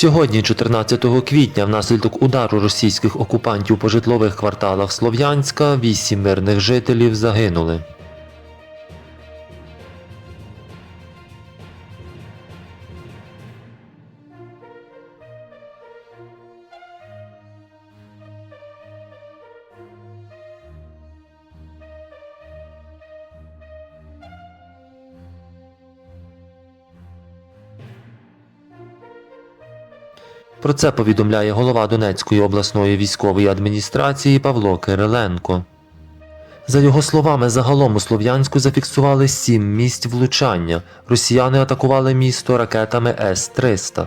Сьогодні, 14 квітня, внаслідок удару російських окупантів по житлових кварталах Слов'янська, вісім мирних жителів загинули. Про це повідомляє голова Донецької обласної військової адміністрації Павло Кириленко. За його словами, загалом у Слов'янську зафіксували сім місць влучання. Росіяни атакували місто ракетами С-300.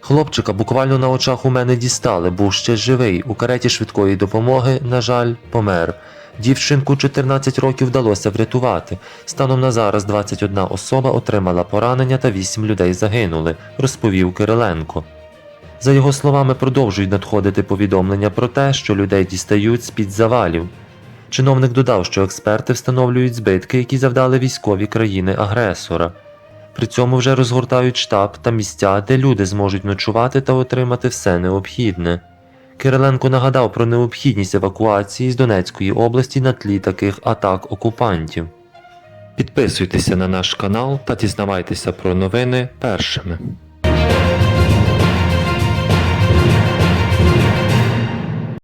Хлопчика буквально на очах у мене дістали, був ще живий. У кареті швидкої допомоги, на жаль, помер. Дівчинку 14 років вдалося врятувати. Станом на зараз 21 особа отримала поранення та 8 людей загинули, розповів Кириленко. За його словами, продовжують надходити повідомлення про те, що людей дістають з-під завалів. Чиновник додав, що експерти встановлюють збитки, які завдали військові країни-агресора. При цьому вже розгортають штаб та місця, де люди зможуть ночувати та отримати все необхідне. Кириленко нагадав про необхідність евакуації з Донецької області на тлі таких атак окупантів. Підписуйтеся на наш канал та дізнавайтеся про новини першими.